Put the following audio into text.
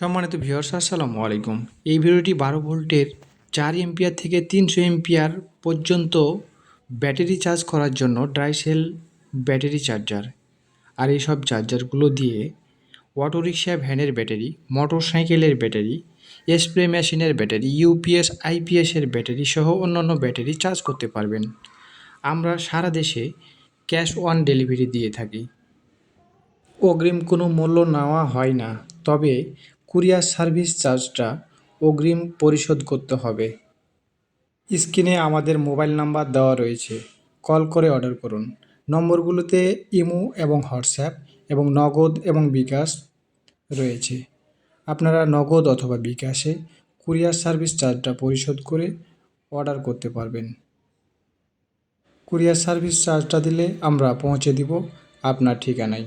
সম্মানিত ভিউয়ার্স, আসসালামু আলাইকুম। এই ভিডিওটি বারো ভোল্টের চার এম্পিয়ার থেকে তিনশো এম্পিয়ার পর্যন্ত ব্যাটারি চার্জ করার জন্য ড্রাইসেল ব্যাটারি চার্জার আর এইসব চার্জারগুলো দিয়ে অটোরিকশা ভ্যানের ব্যাটারি মোটর সাইকেলের ব্যাটারি, স্প্রে মেশিনের ব্যাটারি, ইউপিএস, আইপিএসের ব্যাটারি সহ অন্যান্য ব্যাটারি চার্জ করতে পারবেন। আমরা সারা দেশে ক্যাশ অন ডেলিভারি দিয়ে থাকি। অগ্রিম কোনো মূল্য নেওয়া হয় না। তবে কুরিয়ার সার্ভিস চার্জটা অগ্রিম পরিশোধ করতে হবে। স্ক্রিনে আমাদের মোবাইল নাম্বার দেওয়া রয়েছে। কল করে অর্ডার করুন। নম্বরগুলোতে ইমো এবং হোয়াটসঅ্যাপ এবং নগদ এবং বিকাশ রয়েছে। আপনারা নগদ অথবা বিকাশে কুরিয়ার সার্ভিস চার্জটা পরিশোধ করে অর্ডার করতে পারবেন। কুরিয়ার সার্ভিস চার্জটা দিলে আমরা পৌঁছে দিব আপনার ঠিকানায়।